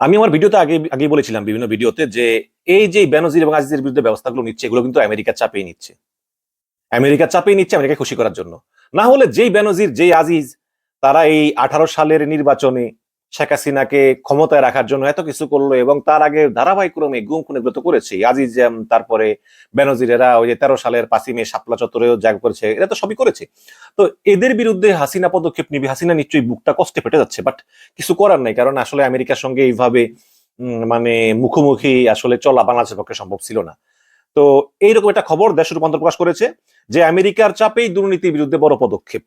আমি আমার ভিডিওতে আগে আগে বলেছিলাম বিভিন্ন ভিডিওতে যে এই যে বেনজির এবং আজিজের বিরুদ্ধে ব্যবস্থাগুলো নিচ্ছে, এগুলো কিন্তু আমেরিকা চাপেই নিচ্ছে। আমেরিকা চাপেই নিচ্ছে আমেরিকা খুশি করার জন্য। না হলে যেই বেনজির, যেই আজিজ, তারা এই আঠারো সালের নির্বাচনে শেখ হাসিনাকে ক্ষমতায় রাখার জন্য এত কিছু করল এবং তার আগে ধারাবাহিকক্রমে গুম খুন এগুলো তো করেছে। আজিজ তারপরে বেনজির এরা ওই যে তেরো সালের পাঁচই মে শাপলা চত্বরেও জায়গা করেছে, এরা তো সবই করেছে। তো এদের বিরুদ্ধে হাসিনা পদক্ষেপ নিবে, হাসিনা নিশ্চয়ই বুকটা কষ্টে ফেটে যাচ্ছে বাট কিছু করার নাই, কারণ আসলে আমেরিকার সঙ্গে এইভাবে মানে মুখোমুখি আসলে চলা বাংলাদেশের পক্ষে সম্ভব ছিল না। তো এইরকম একটা খবর দেশ রূপান্তর প্রকাশ করেছে যে আমেরিকার চাপেই দুর্নীতির বিরুদ্ধে বড় পদক্ষেপ।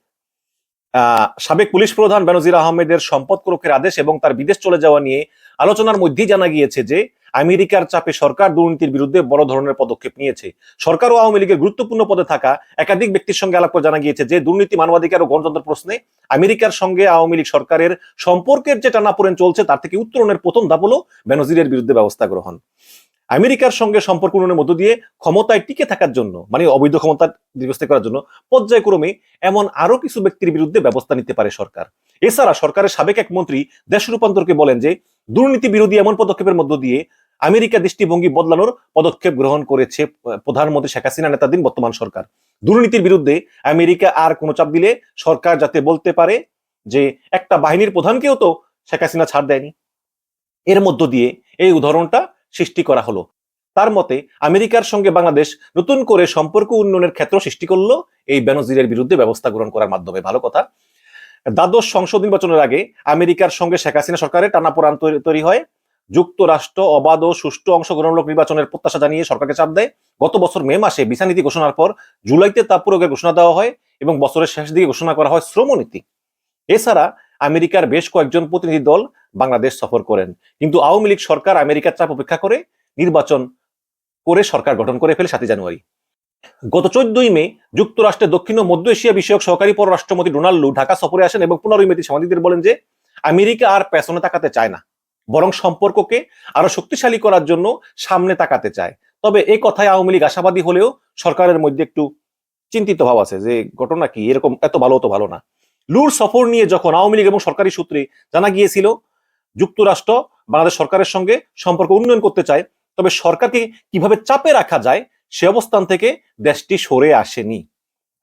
সাবেক পুলিশ প্রধান বেনজির আহমেদের সম্পদ করক্ষের আদেশ এবং তার বিদেশ চলে যাওয়া নিয়ে আলোচনার মধ্যেই জানা গিয়েছে যে আমেরিকার চাপে সরকার দুর্নীতির বিরুদ্ধে বড় ধরনের পদক্ষেপ নিয়েছে। সরকার ও আওয়ামী লীগের গুরুত্বপূর্ণ পদে থাকা একাধিক ব্যক্তির সঙ্গে আলাপ করে জানা গিয়েছে যে দুর্নীতি মানবাধিকার ও গণতন্ত্র প্রশ্নে আমেরিকার সঙ্গে আওয়ামী লীগ সরকারের সম্পর্কের যে টানাপোড়েন চলছে, তার থেকে উত্তরণের প্রথম ধাপ হলো বেনজিরের বিরুদ্ধে ব্যবস্থা গ্রহণ। আমেরিকার সঙ্গে সম্পর্ক উন্নয়নের মধ্য দিয়ে ক্ষমতায় টিকে থাকার জন্য মানে অবৈধ ক্ষমতা দীর্ঘস্থায়ী করার জন্য পর্যায়ক্রমে এমন আরও কিছু ব্যক্তির বিরুদ্ধে ব্যবস্থা নিতে পারে সরকার। এছাড়া সরকারের সাবেক এক মন্ত্রী দেশ রূপান্তরকে বলেন যে, দুর্নীতি বিরোধী এমন পদক্ষেপের মধ্য দিয়ে আমেরিকা দৃষ্টিভঙ্গি বদলানোর পদক্ষেপ গ্রহণ করেছে প্রধানমন্ত্রী শেখ হাসিনা নেতাধীন বর্তমান সরকার। দুর্নীতির বিরুদ্ধে আমেরিকা আর কোনো চাপ দিলে সরকার যাতে বলতে পারে যে, একটা বাহিনীর প্রধানকেও তো শেখ হাসিনা ছাড় দেয়নি। এর মধ্য দিয়ে এই উদাহরণটা সৃষ্টি করা হলো। তার মতে, আমেরিকার সঙ্গে বাংলাদেশ নতুন করে সম্পর্ক উন্নয়নের ক্ষেত্র সৃষ্টি করল। এই বেনজিরের বিরুদ্ধে ব্যবস্থা গ্রহণ করার মাধ্যমে। ভালো কথা। দ্বাদশ সংসদ নির্বাচনের আগে আমেরিকার সঙ্গে শেখ হাসিনা সরকারের টানাপোড়ান তৈরি- হয়। যুক্তরাষ্ট্র অবাধ ও সুষ্ঠু অংশগ্রহণমূলক নির্বাচনের প্রত্যাশা জানিয়ে সরকারকে চাপ দেয়। গত বছর মে মাসে ভিসা নীতি ঘোষণার পর জুলাইতে তা প্রয়োগের ঘোষণা দেওয়া হয় এবং বছরের শেষ দিকে ঘোষণা করা হয় শ্রমনীতি। এছাড়া আমেরিকার বেশ কয়েকজন প্রতিনিধি দল বাংলাদেশ সফর করেন। কিন্তু আওয়ামী লীগ সরকার আমেরিকার চাপ উপেক্ষা করে নির্বাচন করে সরকার গঠন করে ফেলে সাতই জানুয়ারি। গত চোদ্দই মে যুক্তরাষ্ট্রের দক্ষিণ ও মধ্য এশিয়া বিষয়ক সহকারী পররাষ্ট্রমন্ত্রী ডোনাল্ড লু ঢাকা সফরে আসেন এবং পনেরোই মেতে সাংবাদিকদের বলেন যে, আমেরিকা আর পেছনে তাকাতে চায় না, বরং সম্পর্ককে আরও শক্তিশালী করার জন্য সামনে তাকাতে চায়। তবে এই কথায় আওয়ামী লীগ আশাবাদী হলেও সরকারের মধ্যে একটু চিন্তিত ভাব আছে যে, ঘটনা কি? এরকম এত ভালো তো ভালো না। লুর সফর নিয়ে যখন আওয়ামী লীগ এবং সরকারি সূত্রে জানা গিয়েছিল যুক্তরাষ্ট্র বাংলাদেশ সরকারের সঙ্গে সম্পর্ক উন্নয়ন করতে চায়, তবে সরকারকে কীভাবে চাপে রাখা যায় সে অবস্থান থেকে দেশটি সরে আসেনি।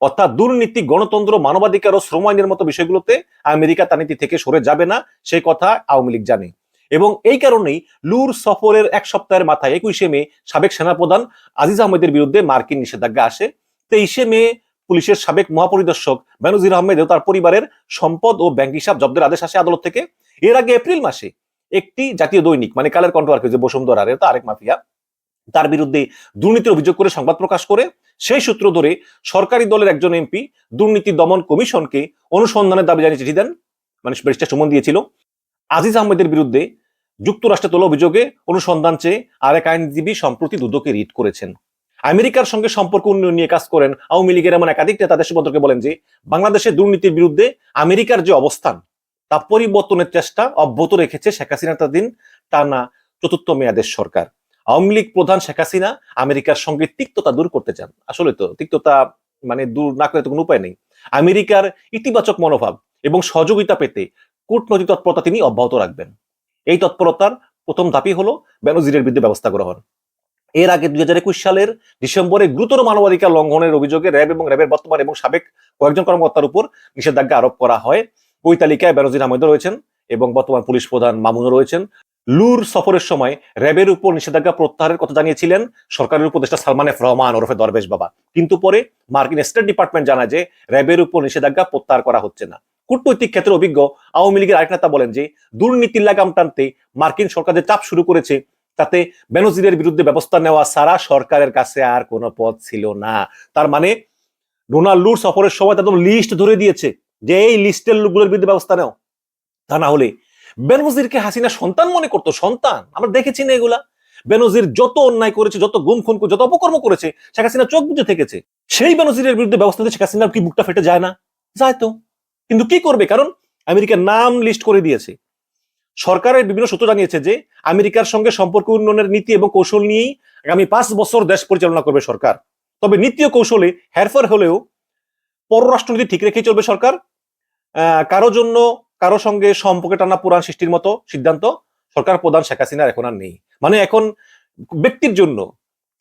অর্থাৎ দুর্নীতি, গণতন্ত্র, মানবাধিকার ও শ্রম আইনের মতো বিষয়গুলোতে আমেরিকা তার নীতি থেকে সরে যাবে না সেই কথা আওয়ামী লীগ জানে। এবং এই কারণেই লুর সফরের এক সপ্তাহের মাথায় একুশে মে সাবেক সেনাপ্রধান আজিজ আহমেদের বিরুদ্ধে মার্কিন নিষেধাজ্ঞা আসে। তেইশে মে পুলিশের সাবেক মহাপরিদর্শক বেনজির আহমেদ ও তার পরিবারের সম্পদ ও ব্যাংক হিসাব জব্দের আদেশ আসে আদালত থেকে। এর আগে এপ্রিল মাসে একটি জাতীয় দৈনিক মানে কালের কণ্ঠ আর যে বসুন্ধরার এটা আরেক মাফিয়া, তার বিরুদ্ধে দুর্নীতির অভিযোগ করে, সংবাদ প্রকাশ করে, সেই সূত্র ধরে সরকারি দলের একজন এমপি দুর্নীতি দমন কমিশনকে অনুসন্ধানের দাবি জানিয়ে চিঠি দেন মানে ব্যারিস্টার সুমন দিয়েছিল। আজিজ আহমেদের বিরুদ্ধে যুক্তরাষ্ট্রে তোলা অভিযোগে অনুসন্ধান চেয়ে আরেক আইনজীবী সম্প্রতি দুদকে রিট করেছেন। আমেরিকার সঙ্গে সম্পর্ক উন্নয়ন নিয়ে কাজ করেন আওয়ামী লীগের এমন একাধিক নেতা দেশ মন্ত্রকে বলেন যে বাংলাদেশের দুর্নীতির বিরুদ্ধে আমেরিকার যে অবস্থান তা পরিবর্তনের চেষ্টা অব্যাহত রেখেছে শেখ হাসিনার দিন টানা চতুর্থ মেয়াদের সরকার। আওয়ামী লীগ প্রধান শেখ হাসিনা আমেরিকার সঙ্গে তিক্ততা দূর করতে চান। আসলে তো তিক্ততা মানে দূর না করে তো কোনো উপায় নেই। আমেরিকার ইতিবাচক মনোভাব এবং সহযোগিতা পেতে কূটনৈতিক তৎপরতা তিনি অব্যাহত রাখবেন। এই তৎপরতার প্রথম ধাপই হলো বেনজিরের বিরুদ্ধে ব্যবস্থা গ্রহণ। এর আগে দুই হাজার একুশ সালের ডিসেম্বরে গুরুতর মানবাধিকার লঙ্ঘনের অভিযোগে র্যাব এবং র্যাবের বর্তমান এবং সাবেক কয়েকজন কর্মকর্তার উপর নিষেধাজ্ঞা আরোপ করা হয়। ওই তালিকায় বেনজির আহমেদও রয়েছেন এবং বর্তমান পুলিশ প্রধান মামুনও রয়েছেন। লুর সফরের সময় র্যাবের উপর নিষেধাজ্ঞা প্রত্যাহারের কথা জানিয়েছিলেন সরকারের উপদেষ্টা সালমান এফ রহমান ওরফে দরবেশ বাবা। কিন্তু পরে মার্কিন স্টেট ডিপার্টমেন্ট জানায় যে র্যাবের উপর নিষেধাজ্ঞা প্রত্যাহার করা হচ্ছে না। কূটনৈতিক ক্ষেত্রে অভিজ্ঞ আওয়ামী লীগের আরেক নেতা বলেন যে দুর্নীতির লাগাম টানতে মার্কিন সরকার যে চাপ শুরু করেছে, তাতে বেনজিরের বিরুদ্ধে ব্যবস্থা নেওয়া সারা সরকারের কাছে আর কোনো পথ ছিল না। তার মানে ডোনাল্ড লুর সফরের সময় তাদের লিস্ট ধরে দিয়েছে। যে এই লিস্টের লোকগুলোর বিরুদ্ধে ব্যবস্থা নাও। তা না হলে বেনজিরকে হাসিনা সন্তান মনে করতো, সন্তান। আমরা দেখেছি না এগুলা। বেনজির যত অন্যায় করেছে, যত গুম, খুন, যত অপকর্ম করেছে, শেখ হাসিনা চোখ বুঝে থেকেছে। সেই বেনজিরের বিরুদ্ধে ব্যবস্থা নিতে শেখ হাসিনার কি বুকটা ফেটে যায় না? যায় তো। কিন্তু কি করবে? কারণ আমেরিকার নাম লিস্ট করে দিয়েছে। সরকারের বিভিন্ন সূত্র জানিয়েছে যে আমেরিকার সঙ্গে সম্পর্ক উন্নয়নের নীতি এবং কৌশল নিয়েই আগামী পাঁচ বছর দেশ পরিচালনা করবে সরকার। তবে নীতি ও কৌশলে হেরফের হলেও পররাষ্ট্রনীতি ঠিক রেখেই চলবে সরকার। কারও জন্য কারও সঙ্গে সম্পর্কে টানা পুরাণ সৃষ্টির মতো সিদ্ধান্ত সরকার প্রধান শেখ হাসিনার এখন আর নেই। মানে এখন ব্যক্তির জন্য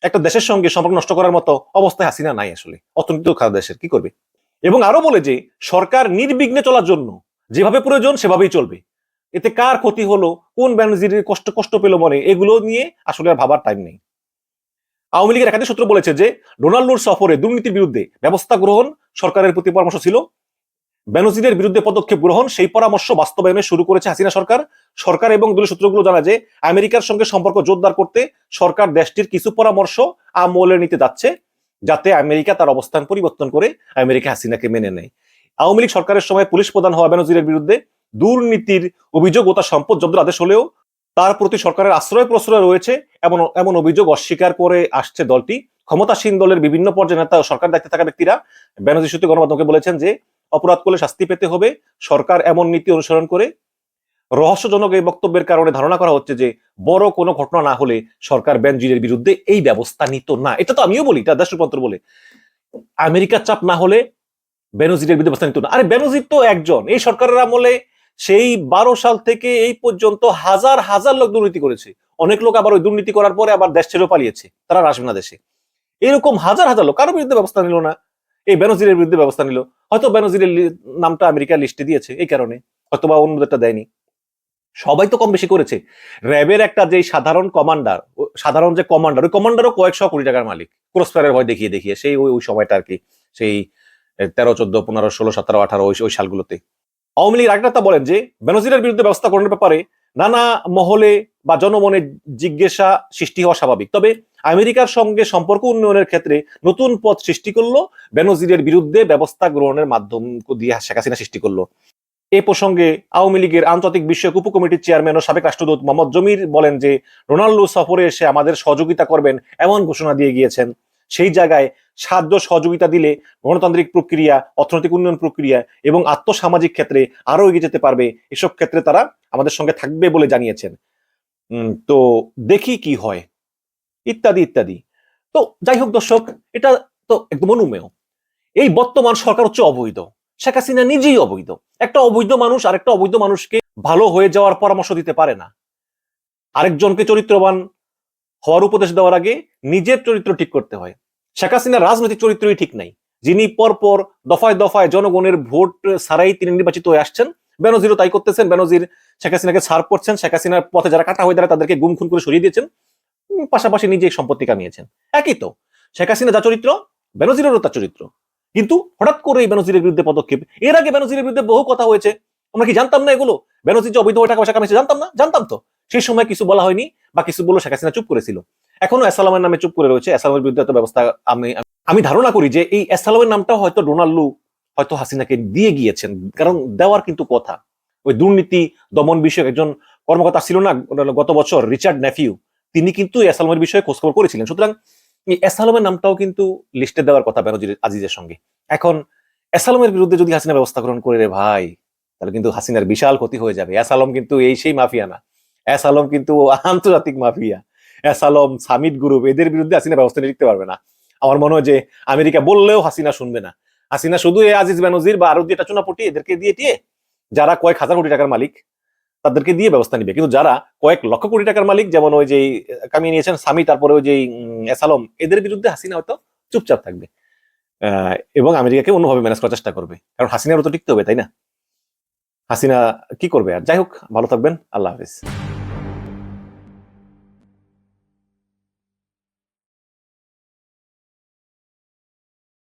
একটা দেশের সঙ্গে সম্পর্ক নষ্ট করার মতো অবস্থায় হাসিনা নাই আসলে। অর্থনীতি খারাপ দেশের, কি করবে? এবং আরও বলে যে, সরকার নির্বিঘ্নে চলার জন্য যেভাবে প্রয়োজন সেভাবেই চলবে। এতে কার ক্ষতি হলো, কোন ব্যানার্জির কষ্ট কষ্ট পেল মনে, এগুলো নিয়ে আসলে আর ভাবার টাইম নেই। আওয়ামী লীগের একাধিক সূত্র বলেছে যে ডোনাল্ডোর সফরে দুর্নীতির বিরুদ্ধে ব্যবস্থা গ্রহণ সরকারের প্রতি পরামর্শ ছিল। বেনজিরের বিরুদ্ধে পদক্ষেপ গ্রহণ, সেই পরামর্শ বাস্তবায়নে শুরু করেছে হাসিনা সরকার। সরকার এবং দলীয় সূত্রগুলো জানা যে, আমেরিকার সঙ্গে সম্পর্ক জোরদার করতে সরকার দেশটির কিছু পরামর্শ আমলে নিতে যাচ্ছে, যাতে আমেরিকা তার অবস্থান পরিবর্তন করে আমেরিকা হাসিনাকে মেনে নেয়। আওয়ামী লীগ সরকারের সময় পুলিশ প্রধান হওয়া বেনজিরের বিরুদ্ধে দুর্নীতির অভিযোগ ও তার সম্পদ জব্দের আদেশ হলেও তার প্রতি সরকারের আশ্রয় প্রশ্রয় রয়েছে, এমন এমন অভিযোগ অস্বীকার করে আসছে দলটি। ক্ষমতাসীন দলের বিভিন্ন পর্যায়ে নেতা সরকার দায়িত্বে থাকা ব্যক্তিরা বেনজির সূত্রে গণমাধ্যমকে বলেছেন যে অপরাধ করলে শাস্তি পেতে হবে। সরকার এমন নীতি অনুসরণ করে। রহস্যজনক এই বক্তব্যের কারণে ধারণা করা হচ্ছে যে, বড় কোনো ঘটনা না হলে সরকার বেনজিরের বিরুদ্ধে এই ব্যবস্থা নিত না। এটা তো আমিও বলি দেশ রূপান্তর বলে। আমেরিকার চাপ না হলে বেনজিরের বিরুদ্ধে ব্যবস্থা নিত না। আরে বেনজির তো একজন। এই সরকারের আমলে সেই বারো সাল থেকে এই পর্যন্ত হাজার হাজার লোক দুর্নীতি করেছে। অনেক লোক আবার ওই দুর্নীতি করার পরে আবার দেশ ছেড়েও পালিয়েছে। তারা আসবে না দেশে। এরকম হাজার হাজার লোক কারোর বিরুদ্ধে ব্যবস্থা নিল না। এই বেনজিরের বিরুদ্ধে ব্যবস্থা নিল। হয়তো বেনজিরের নামটা আমেরিকার লিস্টে দিয়েছে এই কারণে হয়তো বা অন্যদেরটা দেয়নি। সবাই তো কম বেশি করেছে। র্যাবের একটা যে সাধারণ কমান্ডার সাধারণ যে কমান্ডার ওই কমান্ডারও কয়েকশো কোটি টাকার মালিক। ক্রসফায়ারের ভয় দেখিয়ে দেখিয়ে, সেই ওই ওই সময়টা আর কি, সেই তেরো, চোদ্দ, পনেরো, ষোলো, সতেরো, আঠারো, ওই ওই সালগুলোতে। আওয়ামী লীগের আরেকটা বলেন যে বেনজিরের বিরুদ্ধে ব্যবস্থা গ্রহণের ব্যাপারে নানা মহলে বা জনমনে জিজ্ঞাসা সৃষ্টি হওয়া স্বাভাবিক। তবে আমেরিকার সঙ্গে সম্পর্ক উন্নয়নের ক্ষেত্রে নতুন পথ সৃষ্টি করল, বেনজিরের বিরুদ্ধে ব্যবস্থা গ্রহণের মাধ্যম দিয়ে শেখ হাসিনা সৃষ্টি করল। এ প্রসঙ্গে আওয়ামী লীগের আন্তর্জাতিক বিষয়ক উপকমিটির চেয়ারম্যান ও সাবেক রাষ্ট্রদূত মোহাম্মদ জমির বলেন যে, রোনাল্ডো সফরে এসে আমাদের সহযোগিতা করবেন এমন ঘোষণা দিয়ে গিয়েছেন। সেই জায়গায় সাহায্য সহযোগিতা দিলে গণতান্ত্রিক প্রক্রিয়া, অর্থনৈতিক উন্নয়ন প্রক্রিয়া এবং আত্মসামাজিক ক্ষেত্রে আরও এগিয়ে যেতে পারবে। এসব ক্ষেত্রে তারা আমাদের সঙ্গে থাকবে বলে জানিয়েছেন। তো দেখি কি হয়। ইত্যাদি ইত্যাদি। তো যাই হোক দর্শক, এটা তো একদম অনুমেয়। এই বর্তমান সরকার হচ্ছে অবৈধ। শেখ হাসিনা নিজেই অবৈধ। একটা অবৈধ মানুষ আরেকটা অবৈধ মানুষকে ভালো হয়ে যাওয়ার পরামর্শ দিতে পারে না। আরেকজনকে চরিত্রবান হওয়ার উপদেশ দেওয়ার আগে নিজের চরিত্র ঠিক করতে হয়। শেখ হাসিনার রাজনৈতিক চরিত্রই ঠিক নাই। যিনি পরপর দফায় দফায় জনগণের ভোট ছাড়াই তিনি নির্বাচিত হয়ে আসছেন বেনজিরও তাই করতেছেন। বেনজির শেখ হাসিনাকে ছাড় করছেন। শেখ হাসিনার পথে যারা কাটা হয়ে দাঁড়ায়, তাদেরকে গুম খুন করে সরিয়ে দিয়েছেন। পাশাপাশি নিজে সম্পত্তি কামিয়েছেন। একই তো, শেখ হাসিনা যা চরিত্র, বেনজিরেরও তার চরিত্র। কিন্তু হঠাৎ করে এই বেনজিরের বিরুদ্ধে পদক্ষেপ। এর আগে বেনজিরের বিরুদ্ধে বহু কথা হয়েছে। আমরা কি জানতাম না এগুলো? বেনজির যে অবৈধ টাকা পয়সা কামিয়েছে, জানতাম না? জানতাম তো। সেই সময় কিছু বলা হয়নি বা কিছু বলল শেখ হাসিনা চুপ করেছিল। এখনও এসালামের নামে চুপ করে রয়েছে। এসালামের বিরুদ্ধে ব্যবস্থা আমি আমি ধারণা করি যে এই এসালামের নামটাও হয়তো ডোনাল্ডু হয়তো হাসিনাকে দিয়ে গিয়েছেন। কারণ দেওয়ার কিন্তু কথা। ওই দুর্নীতি, দমন বিষয়ক একজন কর্মকর্তা ছিল না গত বছর, রিচার্ড নেফিউ তিনি কিন্তু এসালামের বিষয়ে খোঁজখবর করেছিলেন। সুতরাং এসালামের নামটাও কিন্তু লিস্টে দেওয়ার কথা বেনজির আজিজের সঙ্গে। এখন এসালামের বিরুদ্ধে যদি হাসিনা ব্যবস্থা গ্রহণ করে রে ভাই, তাহলে কিন্তু হাসিনার বিশাল ক্ষতি হয়ে যাবে। এসালম কিন্তু এই সেই মাফিয়া না। এসালম কিন্তু আন্তর্জাতিক মাফিয়া। এসালম সামিট গ্রুপ এদের বিরুদ্ধে হাসিনা ব্যবস্থা নিতে পারবে না। আমার মনে হয় যে আমেরিকা বললেও হাসিনা শুনবে না। হাসিনা শুধু এই আজিজ বেনজির বা আরও দিয়ে চুনাপটি এদেরকে দিয়ে টিয়ে, যারা কয়েক হাজার কোটি টাকার মালিক, তাদেরকে দিয়ে ব্যবস্থা নিবে। কিন্তু যারা কয়েক লক্ষ কোটি টাকার মালিক, যেমন ওই যে কামিয়ে নিয়েছেন স্বামী তারপরে ওই যে এসালম এদের বিরুদ্ধে হাসিনা হয়তো চুপচাপ থাকবে। এবং আমেরিকাকে অন্যভাবে ম্যানেজ করার চেষ্টা করবে। কারণ হাসিনারও তো টিকতে হবে, তাই না? হাসিনা কি করবে? আর যাই হোক, ভালো থাকবেন, আল্লাহ হাফিজ।